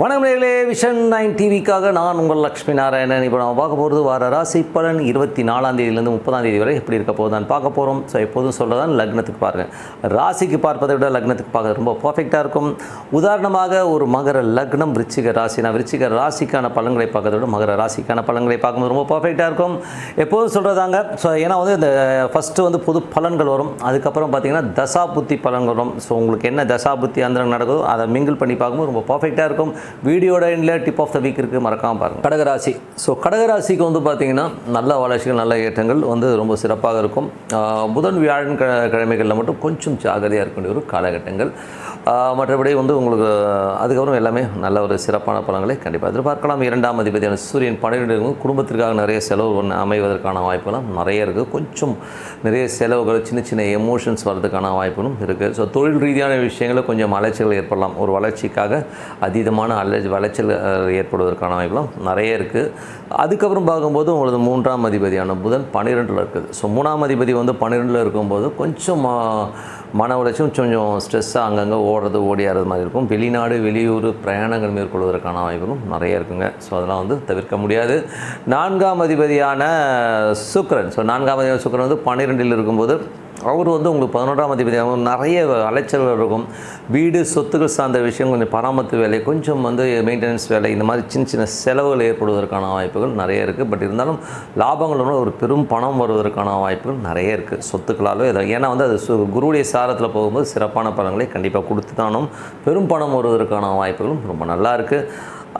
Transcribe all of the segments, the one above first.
வணக்கம் நேர்களே vision nine டிவிக்காக நான் உங்கள் லக்ஷ்மி நாராயணன். இப்போ நம்ம பார்க்க போகிறது வார ராசி பலன் இருபத்தி நாலாம் தேதியிலேருந்து முப்பதாம் தேதி வரை எப்படி இருக்க போகுதான்னு பார்க்க போகிறோம் ஸோ எப்போதும் சொல்கிறதான் லக்னத்துக்கு பாருங்கள் ராசிக்கு பார்ப்பதை விட லக்னத்துக்கு பார்க்க ரொம்ப பர்ஃபெக்டாக இருக்கும். உதாரணமாக ஒரு மகர லக்னம் விருச்சிக நான் விருச்சிக ராசிக்கான பலன்களை பார்க்கறத விட மகர ராசிக்கான பலன்களை பார்க்கும்போது ரொம்ப பர்ஃபெக்டாக இருக்கும். எப்போதும் சொல்கிறதாங்க ஸோ ஏன்னா வந்து இந்த ஃபஸ்ட்டு வந்து புது பலன்கள் வரும். அதுக்கப்புறம் பார்த்திங்கன்னா தசா புத்தி வரும். ஸோ உங்களுக்கு என்ன தசா புத்தி அந்த நடக்குதோ அதை மிங்கிள் பண்ணி பார்க்கும்போது ரொம்ப பர்ஃபெக்டாக இருக்கும். வீடியோட எண்டில் டிப் ஆஃப் த வீக் இருக்குது மறக்காமல் பாருங்கள் கடகராசி. ஸோ கடகராசிக்கு வந்து பார்த்தீங்கன்னா நல்ல வளர்ச்சிகள் நல்ல ஏற்றங்கள் வந்து ரொம்ப சிறப்பாக இருக்கும். புதன் வியாழன் க கிழமைகளில் மட்டும் கொஞ்சம் ஜாகிரதையாக இருக்க வேண்டிய ஒரு காலகட்டங்கள். மற்றபடி வந்து உங்களுக்கு அதுக்கப்புறம் எல்லாமே நல்ல ஒரு சிறப்பான பலன்களை கண்டிப்பாக எதிர்பார்க்கலாம். இரண்டாம் அதிபதியான சூரியன் பன்னிரெண்டு குடும்பத்திற்காக நிறைய செலவு ஒன்று அமைவதற்கான வாய்ப்புகளும் நிறைய இருக்குது கொஞ்சம் நிறைய செலவுகள் சின்ன சின்ன எமோஷன்ஸ் வர்றதுக்கான வாய்ப்புகளும் இருக்குது ஸோ தொழில் ரீதியான விஷயங்களில் கொஞ்சம் அலைச்சல்கள் ஏற்படலாம். ஒரு வளர்ச்சிக்காக அதீதமான அலை வளைச்சல் ஏற்படுவதற்கான வாய்ப்புலாம் நிறைய இருக்குது அதுக்கப்புறம் பார்க்கும்போது உங்களது மூன்றாம் அதிபதியான புதன் பன்னிரெண்டில் இருக்குது. ஸோ மூணாம் அதிபதி வந்து பன்னிரெண்டில் இருக்கும்போது கொஞ்சம் மன உளைச்சும் கொஞ்சம் ஸ்ட்ரெஸ்ஸாக அங்கங்கே ஓடுறது ஓடியாடுறது மாதிரி இருக்கும். வெளிநாடு வெளியூர் பிரயாணங்கள் மேற்கொள்வதற்கான வாய்ப்புகளும் நிறைய இருக்குங்க. ஸோ அதெல்லாம் வந்து தவிர்க்க முடியாது. நான்காம் அதிபதியான சுக்கிரன். ஸோ நான்காம் அதிபதியான சுக்கிரன் வந்து பன்னிரெண்டில் இருக்கும்போது அவர் வந்து உங்களுக்கு பதினொன்றாம் அதிபதியாக நிறைய அலைச்சல்கள் இருக்கும். வீடு சொத்துக்கள் சார்ந்த விஷயம் கொஞ்சம் பராமரிப்பு வேலை கொஞ்சம் வந்து மெயின்டெனன்ஸ் வேலை இந்த மாதிரி சின்ன சின்ன செலவுகள் ஏற்படுவதற்கான வாய்ப்புகள் நிறைய இருக்குது பட் இருந்தாலும் லாபங்கள் ஒரு பெரும் பணம் வருவதற்கான வாய்ப்புகள் நிறைய இருக்குது சொத்துக்களாலோ இதை ஏன்னா வந்து அது சு- குருவுடைய சாரத்தில் போகும்போது சிறப்பான பலன்களை கண்டிப்பாக கொடுத்து தானும் பெரும் பணம் வருவதற்கான வாய்ப்புகளும் ரொம்ப நல்லா இருக்குது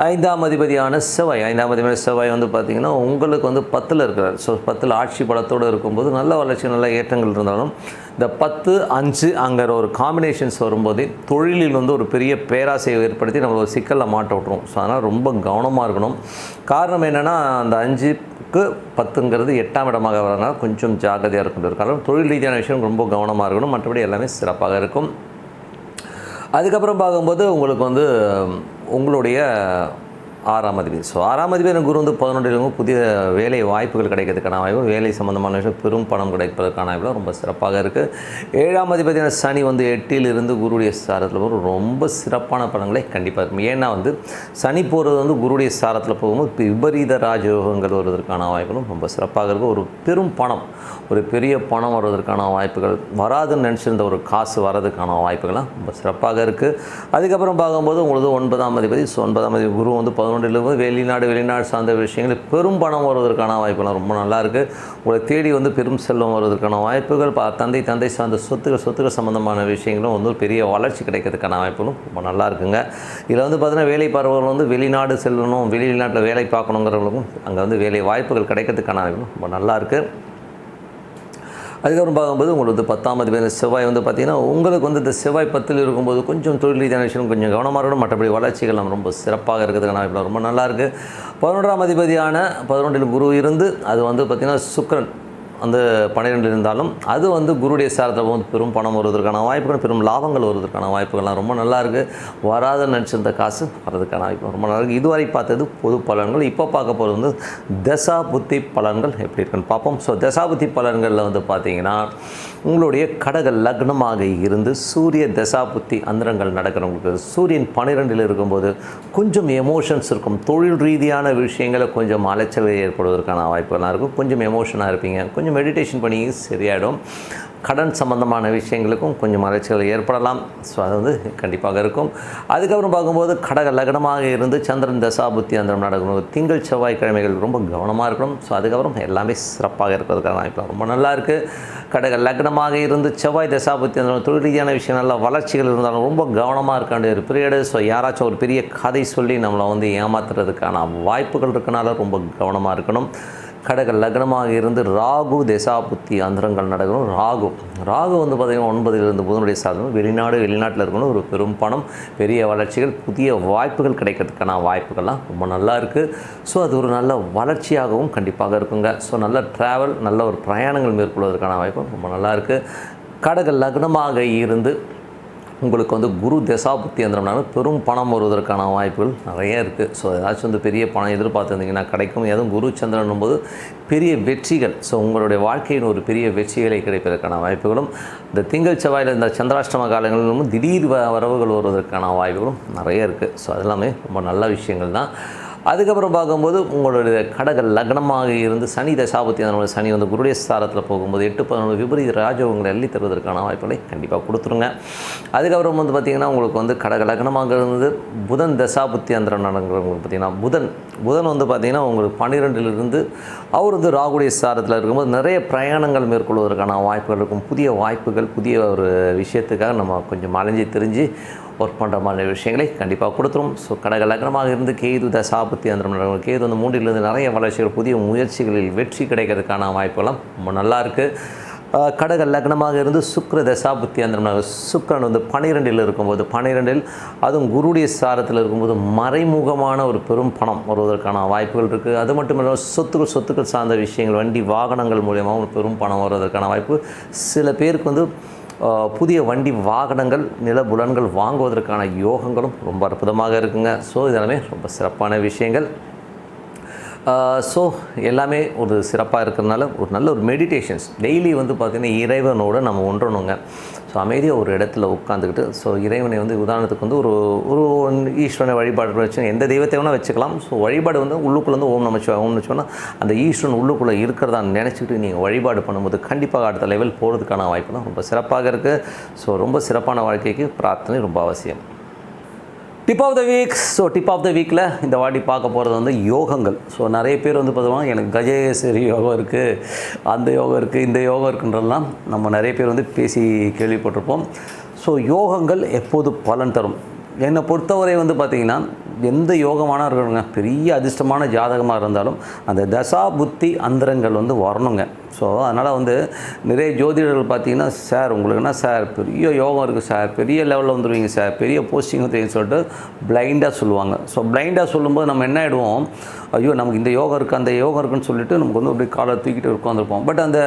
ஐந்தாம் அதிபதியான செவ்வாய் ஐந்தாம் அதிபதியான செவ்வாய் வந்து பார்த்திங்கன்னா உங்களுக்கு வந்து பத்தில் இருக்கிறார். ஸோ பத்தில் ஆட்சி பலத்தோடு இருக்கும்போது நல்ல வளர்ச்சி நல்ல ஏற்றங்கள் இருந்தாலும் இந்த பத்து அஞ்சு அங்கே ஒரு காம்பினேஷன்ஸ் வரும்போது தொழிலில் வந்து ஒரு பெரிய பேராசையை ஏற்படுத்தி நம்ம ஒரு சிக்கலில் மாட்ட விட்ருவோம் ஸோ அதனால் ரொம்ப கவனமாக இருக்கணும். காரணம் என்னென்னா அந்த அஞ்சுக்கு பத்துங்கிறது எட்டாம் இடமாக வரதுனால கொஞ்சம் ஜாகிரதையாக இருக்கணும். காரணம் தொழில் ரீதியான விஷயம் ரொம்ப கவனமாக இருக்கணும். மற்றபடி எல்லாமே சிறப்பாக இருக்கும். அதுக்கப்புறம் பார்க்கும்போது உங்களுக்கு வந்து உங்களுடைய ஆறாம் அதிபதி. ஸோ ஆறாம் அதிபதி குரு வந்து பதினொன்றிலும் புதிய வேலை வாய்ப்புகள் கிடைக்கிறதுக்கான வாய்ப்பு. வேலை சம்மந்தமான விஷயம் பெரும் பணம் கிடைப்பதற்கான வாய்ப்பு ரொம்ப சிறப்பாக இருக்குது ஏழாம் அதிபதியான சனி வந்து எட்டிலிருந்து குருடைய சாரத்தில் போகும். ரொம்ப சிறப்பான பணங்களை கண்டிப்பாக இருக்கும். ஏன்னா வந்து சனி போகிறது வந்து குருடைய சாரத்தில் போகும்போது விபரீத ராஜயோகங்கள் வருவதற்கான வாய்ப்புகளும் ரொம்ப சிறப்பாக இருக்கும் ஒரு பெரும் பணம் ஒரு பெரிய பணம் வருவதற்கான வாய்ப்புகள் வராதுன்னு நினச்சிருந்த ஒரு காசு வரதுக்கான வாய்ப்புகள்லாம் ரொம்ப சிறப்பாக இருக்குது அதுக்கப்புறம் பார்க்கும்போது உங்களுக்கு ஒன்பதாம் அதிபதி. ஸோ ஒன்பதாம் அதிபதி குரு வந்து பதினொன்று வந்து வெளிநாடு வெளிநாடு சார்ந்த விஷயங்கள் பெரும் பணம் வருவதற்கான வாய்ப்புலாம் ரொம்ப நல்லா இருக்குது உங்களை தேடி வந்து பெரும் செல்வம் வருவதற்கான வாய்ப்புகள் பா தந்தை தந்தை சார்ந்த சொத்துக்கள் சொத்துக்கள் சம்மந்தமான விஷயங்களும் வந்து ஒரு பெரிய வளர்ச்சி கிடைக்கிறதுக்கான வாய்ப்புகளும் ரொம்ப நல்லா இருக்குங்க. இதில் வந்து பார்த்தீங்கன்னா வேலை பார்வர்கள் வந்து வெளிநாடு செல்லணும் வெளிநாட்டில் வேலை பார்க்கணுங்கிறவங்களுக்கும் அங்கே வந்து வேலை வாய்ப்புகள் கிடைக்கிறதுக்கான வாய்ப்புகளும் ரொம்ப நல்லா இருக்குது அதுக்கப்புறம் பார்க்கும்போது உங்களுக்கு வந்து பத்தாம் அதிபதி செவ்வாய் வந்து பார்த்திங்கன்னா உங்களுக்கு வந்து இந்த செவ்வாய் பத்தில் இருக்கும்போது கொஞ்சம் தொழில் ரீதியான விஷயம் கொஞ்சம் கவனமாக இருக்கணும். மற்றபடி வளர்ச்சிகள் நம்ம ரொம்ப சிறப்பாக இருக்கிறதுக்கான இப்போ ரொம்ப நல்லாயிருக்கு பதினொன்றாம் அதிபதியான பதினொன்றில் குரு இருந்து அது வந்து பார்த்திங்கன்னா சுக்ரன் வந்து பன்னிரெண்டு இருந்தாலும் அது வந்து குருடைய சாரத்தில் வந்து பெரும் பணம் வருவதற்கான வாய்ப்புகள் பெரும் லாபங்கள் வருவதற்கான வாய்ப்புகள்லாம் ரொம்ப நல்லா இருக்குது வராத நினச்சிருந்த காசு வர்றதுக்கான வாய்ப்பு ரொம்ப நல்லா இருக்குது இதுவரை பார்த்தது பொது பலன்கள். இப்போ பார்க்க போகிறது வந்து தசா புத்தி பலன்கள் எப்படி இருக்குன்னு பார்ப்போம். ஸோ தசா புத்தி பலன்களில் வந்து பார்த்தீங்கன்னா உங்களுடைய கடக லக்னமாக இருந்து சூரிய தசா புத்தி அந்தரங்கள் நடக்கிறவங்களுக்கு சூரியன் பன்னிரெண்டில் இருக்கும்போது கொஞ்சம் எமோஷன்ஸ் இருக்கும். தொழில் ரீதியான விஷயங்களை கொஞ்சம் அலைச்சல் ஏற்படுவதற்கான வாய்ப்புகள்லாம் இருக்கும். கொஞ்சம் எமோஷனாக இருப்பீங்க. கொஞ்சம் கொஞ்சம் மெடிடேஷன் பண்ணி சரியாயிடும். கடன் சம்பந்தமான விஷயங்களுக்கும் கொஞ்சம் அலைச்சல் ஏற்படலாம். ஸோ அது வந்து கண்டிப்பாக இருக்கும். அதுக்கப்புறம் பார்க்கும்போது கடக லக்னமாக இருந்து சந்திரன் தசாபுத்தி அந்தரம் நடக்கணும் திங்கள் செவ்வாய்க்கிழமைகள் ரொம்ப கவனமாக இருக்கணும். ஸோ அதுக்கப்புறம் எல்லாமே சிறப்பாக இருக்கிறதுக்கான வாய்ப்பு ரொம்ப நல்லா இருக்குது கடக லக்னமாக இருந்து செவ்வாய் தசாபுத்தி அந்த தொழில் ரீதியான விஷயம் நல்ல வளர்ச்சிகள் இருந்தாலும் ரொம்ப கவனமாக இருக்க வேண்டிய ஒரு பீரியடு ஸோ யாராச்சும் ஒரு பெரிய கதை சொல்லி நம்மளை வந்து ஏமாத்துறதுக்கான வாய்ப்புகள் இருக்கனால ரொம்ப கவனமாக இருக்கணும். கடக லக்னமாக இருந்து ராகு தசாபுத்தி அந்தரங்கள் நடக்கணும். ராகு. ராகு வந்து பார்த்திங்கன்னா ஒன்பதிலிருந்து புதனுடைய சாதனம் வெளிநாடு வெளிநாட்டில் இருக்கணும். ஒரு பெரும் பணம் பெரிய வளர்ச்சிகள் புதிய வாய்ப்புகள் கிடைக்கிறதுக்கான வாய்ப்புகள்லாம் ரொம்ப நல்லா இருக்குது ஸோ அது ஒரு நல்ல வளர்ச்சியாகவும் கண்டிப்பாக இருக்குங்க. ஸோ நல்ல ட்ராவல் நல்ல ஒரு பிரயாணங்கள் மேற்கொள்வதற்கான வாய்ப்பும் ரொம்ப நல்லா இருக்குது கடக லக்னமாக இருந்து உங்களுக்கு வந்து குரு தசா புத்தி அந்தரம்னால பெரும் பணம் வருவதற்கான வாய்ப்புகள் நிறைய இருக்குது ஸோ ஏதாச்சும் வந்து பெரிய பணம் எதிர்பார்த்துருந்தீங்கன்னா கிடைக்கும். எதுவும் குரு சந்திரன் போது பெரிய வெற்றிகள். ஸோ உங்களுடைய வாழ்க்கையின் ஒரு பெரிய வெற்றிகளை கிடைப்பதற்கான வாய்ப்புகளும் இந்த திங்கள் செவ்வாயில் இந்த சந்திராஷ்டம காலங்களிலும் திடீர் வ- வரவுகள் வருவதற்கான வாய்ப்புகளும் நிறைய இருக்குது ஸோ அதெல்லாமே ரொம்ப நல்ல விஷயங்கள் தான். அதுக்கப்புறம் பார்க்கும்போது உங்களுடைய கடக லக்னமாக இருந்து சனி தசாபத்தி அதனோட சனி வந்து குருடைய ஸ்தானத்தில் போகும்போது எட்டு பதினொன்று விபரீத ராஜயோகங்களை அள்ளி தருவதற்கான வாய்ப்புகளை கண்டிப்பாக கொடுத்துருங்க. அதுக்கப்புறம் வந்து பார்த்திங்கன்னா உங்களுக்கு வந்து கடக லக்னமாக இருந்து புதன் தசாபுத்தி அந்த நடங்கிறவங்களுக்கு பார்த்திங்கன்னா புதன் புதன் வந்து பார்த்திங்கன்னா உங்களுக்கு பன்னிரெண்டிலிருந்து அவர் வந்து ராகுடைய ஸ்தானத்தில் இருக்கும்போது நிறைய பிரயாணங்கள் மேற்கொள்வதற்கான வாய்ப்புகள் இருக்கும். புதிய வாய்ப்புகள் புதிய ஒரு விஷயத்துக்காக நம்ம கொஞ்சம் அலைஞ்சு தெரிஞ்சு ஒர்க் பண்ணுற மாதிரி விஷயங்களை கண்டிப்பாக கொடுத்துரும். ஸோ கடக லக்னமாக இருந்து கேது தசாபத்தி அந்த கேது வந்து மூன்றிலிருந்து நிறைய வளர்ச்சிகள் புதிய முயற்சிகளில் வெற்றி கிடைக்கிறதுக்கான வாய்ப்பெல்லாம் ரொம்ப நல்லா இருக்குது கடக லக்னமாக இருந்து சுக்கர தசாபுத்தி அந்த சுக்கிரன் வந்து பன்னிரெண்டில் இருக்கும்போது பன்னிரெண்டில் அதுவும் குருடைய சாரத்தில் இருக்கும்போது மறைமுகமான ஒரு பெரும் பணம் வருவதற்கான வாய்ப்புகள் இருக்குது அது மட்டும் இல்லாமல் சொத்துக்கள் சொத்துக்கள் சார்ந்த விஷயங்கள் வண்டி வாகனங்கள் மூலியமாக ஒரு பெரும் பணம் வருவதற்கான வாய்ப்பு. சில பேருக்கு வந்து புதிய வண்டி வாகனங்கள் நிலபுலன்கள் வாங்குவதற்கான யோகங்களும் ரொம்ப அற்புதமாக இருக்குங்க. ஸோ இதெல்லாமே ரொம்ப சிறப்பான விஷயங்கள். ஸோ எல்லாமே ஒரு சிறப்பாக இருக்கிறதுனால ஒரு நல்ல ஒரு மெடிடேஷன்ஸ் டெய்லி வந்து பார்த்திங்கன்னா இறைவனோட நம்ம ஒன்றணுங்க. ஸோ அமைதியாக ஒரு இடத்துல உட்காந்துக்கிட்டு ஸோ இறைவனை வந்து உதாரணத்துக்கு வந்து ஒரு ஒரு ஈஸ்வரனை வழிபாடு வச்சு எந்த தெய்வத்தை வேணால் வச்சுக்கலாம். ஸோ வழிபாடு வந்து உள்ளுக்குள்ளே வந்து ஓம் நமச்சிவாய் ஓம் நமச்சிவாய்னா அந்த ஈஸ்வரன் உள்ளுக்குள்ளே இருக்கிறதா நினச்சிக்கிட்டு நீங்கள் வழிபாடு பண்ணும்போது கண்டிப்பாக அடுத்த லெவல் போகிறதுக்கான வாய்ப்பு தான். ரொம்ப சிறப்பாக இருக்குது ஸோ ரொம்ப சிறப்பான வாழ்க்கைக்கு பிரார்த்தனை ரொம்ப அவசியம். Tip of the week so tip of the வீக்கில் இந்த வாட்டி பார்க்க போகிறது வந்து யோகங்கள். ஸோ நிறைய பேர் வந்து பார்த்தோம்னா எனக்கு கஜேஸ்வரி யோகம் இருக்குது அந்த யோகம் இருக்குது இந்த யோகம் இருக்குன்றதெல்லாம் நம்ம நிறைய பேர் வந்து பேசி கேள்விப்பட்டிருப்போம். ஸோ யோகங்கள் எப்போது பலன் தரும்? என்னை பொறுத்தவரை வந்து பார்த்திங்கன்னா எந்த யோகமான இருக்கணுங்க. பெரிய அதிர்ஷ்டமான ஜாதகமாக இருந்தாலும் அந்த தசா புத்தி அந்தரங்கள் வந்து வரணுங்க. ஸோ அதனால் வந்து நிறைய ஜோதிடர்கள் பார்த்தீங்கன்னா சார் உங்களுக்கு என்ன சார்? பெரிய யோகம் இருக்குது சார். பெரிய லெவலில் வந்துடுவீங்க சார். பெரிய போஸ்டிங் வந்துருவீங்கன்னு சொல்லிட்டு பிளைண்டாக சொல்லுவாங்க. ஸோ பிளைண்டாக சொல்லும்போது நம்ம என்ன ஆகிடுவோம் ஐயோ நமக்கு இந்த யோகம் இருக்குது அந்த யோகம் இருக்குன்னு சொல்லிட்டு நமக்கு வந்து அப்படியே காலை தூக்கிட்டு உட்காந்துருப்போம் பட் அந்த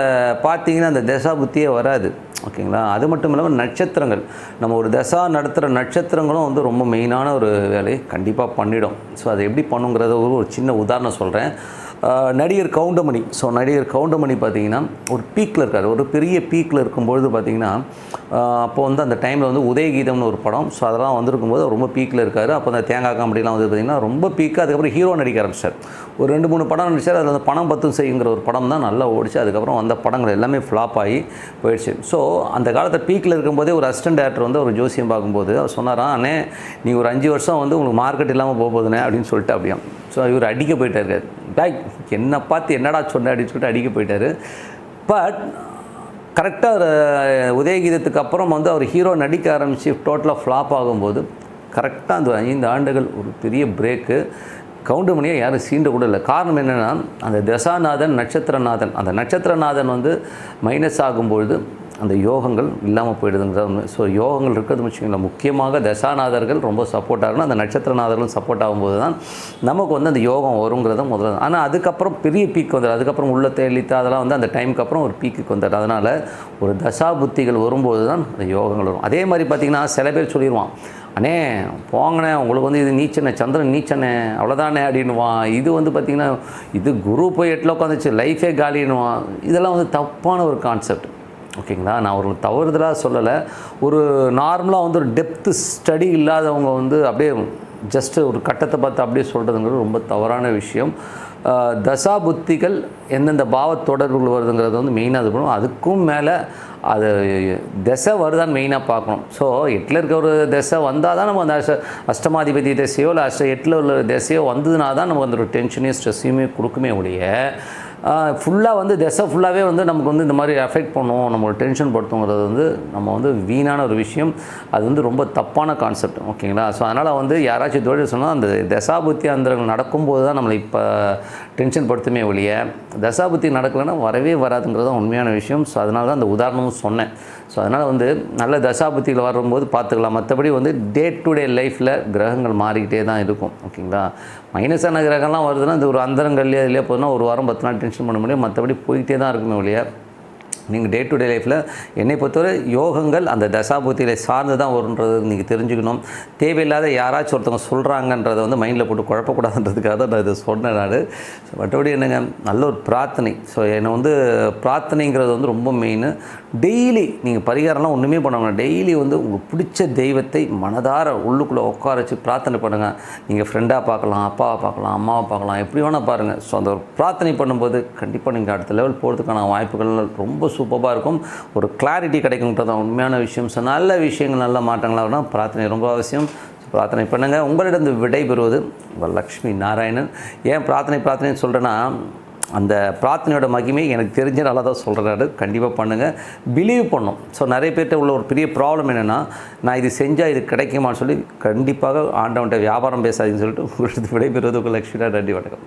பார்த்தீங்கன்னா அந்த தசா புத்தியே வராது. ஓகேங்களா? அது மட்டும் இல்லாமல் நட்சத்திரங்கள். நம்ம ஒரு தசா நடத்துகிற நட்சத்திரங்களும் வந்து ரொம்ப மெயினான ஒரு வேலையை கண்டிப்பாக கண்டிப்பாக பண்ணிடும். ஸோ அதை எப்படி பண்ணுங்கிறத ஒரு சின்ன உதாரணம் சொல்கிறேன் நடிகர் கவுண்டமணி. ஸோ நடிகர் கவுண்டமணி பார்த்தீங்கன்னா ஒரு பீக்கில் இருக்கார். ஒரு பெரிய பீக்கில் இருக்கும்பொழுது பார்த்திங்கன்னா அப்போ வந்து அந்த டைமில் வந்து உதயகீதம்னு ஒரு படம். ஸோ அதெல்லாம் வந்திருக்கும்போது ரொம்ப பீக்கில் இருக்கார். அப்போ அந்த தேங்காய் காமெடிலாம் வந்து பார்த்திங்கன்னா ரொம்ப பீக்காக அதுக்கப்புறம் ஹீரோ நடிக்க ஆரம்பிச்சார். ஒரு ரெண்டு மூணு படம் நடிச்சார். அதில் அந்த பணம் பத்தும் செய்யுங்கிற ஒரு படம் தான் நல்லா ஓடிச்சு. அதுக்கப்புறம் வந்த படங்கள் எல்லாமே ஃப்ளாப் ஆகி போயிடுச்சு. ஸோ அந்த காலத்தில் பீக்கில் இருக்கும்போதே ஒரு அசிஸ்டன்ட் டேரக்டர் வந்து ஒரு ஜோசியம் பார்க்கும்போது அவர் சொன்னாராம் அண்ணே நீ ஒரு அஞ்சு வருஷம் வந்து உங்களுக்கு மார்க்கெட் இல்லாமல் போக போகுதுண்ணே அப்படின்னு சொல்லிட்டு அப்படியே. ஸோ இவர் அடிக்க போயிட்டார். பேக் என்னை பார்த்து என்னடா சொன்ன? அப்படின்னு சொல்லிட்டு அடிக்க போயிட்டார். பட் கரெக்டாக உதயகீதத்துக்கு அப்புறம் வந்து அவர் ஹீரோ நடிக்க ஆரம்பித்து டோட்டலாக ஃப்ளாப் ஆகும்போது கரெக்டாக அந்த ஐந்து ஆண்டுகள் ஒரு பெரிய பிரேக்கு. கவுண்டமணியை யாரும் சீண்ட கூட இல்லை. காரணம் என்னென்னா அந்த தசாநாதன் நட்சத்திரநாதன் அந்த நட்சத்திரநாதன் வந்து மைனஸ் ஆகும்பொழுது அந்த யோகங்கள் இல்லாமல் போயிடுதுங்கிறது ஸோ யோகங்கள் இருக்கிறது வச்சுக்கோங்களேன் முக்கியமாக தசாநாதர்கள் ரொம்ப சப்போர்ட் ஆகணும். அந்த நட்சத்திரநாதர்களும் சப்போர்ட் ஆகும்போது தான் நமக்கு வந்து அந்த யோகம் வருங்கிறத முதல்ல. ஆனால் அதுக்கப்புறம் பெரிய பீக் வந்துடும் அதுக்கப்புறம் உள்ள தேலித்து அதெல்லாம் வந்து அந்த டைமுக்கு அப்புறம் ஒரு பீக்குக்கு வந்துடும் அதனால் ஒரு தசா புத்திகள் வரும்போது தான் அந்த யோகங்கள் வரும். அதே மாதிரி பார்த்திங்கன்னா சில பேர் சொல்லிடுவான் அண்ணே போங்கண்ணே உங்களுக்கு வந்து இது நீச்சனே சந்திரன் நீச்சனே அவ்வளோதானே அப்படின்வான் இது வந்து பார்த்திங்கன்னா இது குரு போய் எட்டில் உட்காந்துச்சு லைஃபே காலின்னுவான். இதெல்லாம் வந்து தப்பான ஒரு கான்செப்ட் ஓகேங்களா? நான் ஒரு தவறுதலாக சொல்லலை. ஒரு நார்மலாக வந்து ஒரு டெப்த்து ஸ்டடி இல்லாதவங்க வந்து அப்படியே ஜஸ்ட்டு ஒரு கட்டத்தை பார்த்து அப்படியே சொல்கிறதுங்கிறது ரொம்ப தவறான விஷயம். தசா புத்திகள் எந்தெந்த பாவ தொடர்புகள் வருதுங்கிறது வந்து மெயினாக இது பண்ணும். அதுக்கும் மேலே அது திசை வருதான்னு மெயினாக பார்க்கணும். ஸோ எட்டில் இருக்க ஒரு திசை வந்தால் தான் நம்ம அந்த அஷ்ட அஷ்டமாதிபதி திசையோ இல்லை அஷ்ட எட்டில் உள்ள திசையோ வந்ததுனா தான் நமக்கு அந்த ஒரு டென்ஷனையும் ஸ்ட்ரெஸ்ஸையுமே கொடுக்குமே ஒழிய ஃபுல்லாக வந்து திசை ஃபுல்லாகவே வந்து நமக்கு வந்து இந்த மாதிரி அஃபெக்ட் பண்ணும். நம்மளோட டென்ஷன் படுத்துங்கிறது வந்து நம்ம வந்து வீணான ஒரு விஷயம். அது வந்து ரொம்ப தப்பான கான்செப்ட் ஓகேங்களா ஸோ அதனால் வந்து யாராச்சும் தொழில் சொன்னால் அந்த தசாபுத்தி அந்தரங்கள் நடக்கும்போது தான் நம்மளை இப்போ டென்ஷன் படுத்துமே ஒழிய தசாபுத்தி நடக்கலைன்னா வரவே வராதுங்கிறது தான் உண்மையான விஷயம். ஸோ அதனால தான் அந்த உதாரணமும் சொன்னேன். ஸோ அதனால் வந்து நல்ல தசாபுத்தியில் வரும்போது பார்த்துக்கலாம். மற்றபடி வந்து டே டு டே லைஃப்பில் கிரகங்கள் மாறிக்கிட்டே தான் இருக்கும் ஓகேங்களா மைனஸான கிரகம்லாம் வருதுன்னா இந்த ஒரு அந்தரங்கள்லேயே இதுலேயே போதுன்னா ஒரு வாரம் பத்து நாள் டென்ஷன் பண்ண முடியும். மற்றபடி போயிட்டே தான் இருக்குமே ஒழிய நீங்கள் டே டு டே லைஃப்பில் என்னை பொறுத்தவரை யோகங்கள் அந்த தசாபூத்தியில் சார்ந்து தான் வருன்றது நீங்கள் தெரிஞ்சுக்கணும். தேவையில்லாத யாராச்சும் ஒருத்தவங்க சொல்கிறாங்கன்றதை வந்து மைண்டில் போட்டு குழப்பக்கூடாதுன்றதுக்காக தான் நான் இதை சொன்னேன் நான். மற்றபடி என்னங்க நல்ல ஒரு பிரார்த்தனை. ஸோ என்னை வந்து பிரார்த்தனைங்கிறது வந்து ரொம்ப மெயின் டெய்லி நீங்கள் பரிகாரம்லாம் ஒன்றுமே பண்ண வேணாம். டெய்லி வந்து உங்களுக்கு பிடிச்ச தெய்வத்தை மனதார உள்ளுக்குள்ளே உட்கார வச்சு பிரார்த்தனை பண்ணுங்கள் நீங்கள் ஃப்ரெண்டாக பார்க்கலாம் அப்பாவை பார்க்கலாம் அம்மாவை பார்க்கலாம் எப்படி வேணால் பாருங்கள் ஸோ அந்த ஒரு பிரார்த்தனை பண்ணும்போது கண்டிப்பாக நீங்கள் அடுத்த லெவல் போகிறதுக்கான வாய்ப்புகள் ரொம்ப சூப்பராக இருக்கும். ஒரு கிளாரிட்டி கிடைக்கும்ன்றது தான் உண்மையான விஷயம். ஸோ நல்ல விஷயங்கள் நல்ல மாற்றங்களாக இருக்கணும் பிரார்த்தனை ரொம்ப அவசியம். ஸோ பிரார்த்தனை பண்ணுங்கள் உங்களிடம் விடை பெறுவது லக்ஷ்மி நாராயணன். ஏன் பிரார்த்தனை பிரார்த்தனைன்னு சொல்கிறேன்னா அந்த பிரார்த்தனையோட மகிமை எனக்கு தெரிஞ்சனால தான் சொல்கிறாரு கண்டிப்பாக பண்ணுங்கள் பிலீவ் பண்ணும். ஸோ நிறைய பேர்கிட்ட உள்ள ஒரு பெரிய ப்ராப்ளம் என்னென்னா நான் இது செஞ்சால் இது கிடைக்குமான்னு சொல்லி கண்டிப்பாக ஆண்டவன்ட்ட வியாபாரம் பேசாதீங்கன்னு சொல்லிட்டு உங்களுக்கு விடைபெறுவது உங்கள் லக்ஷ்மி நன்றி வணக்கம்.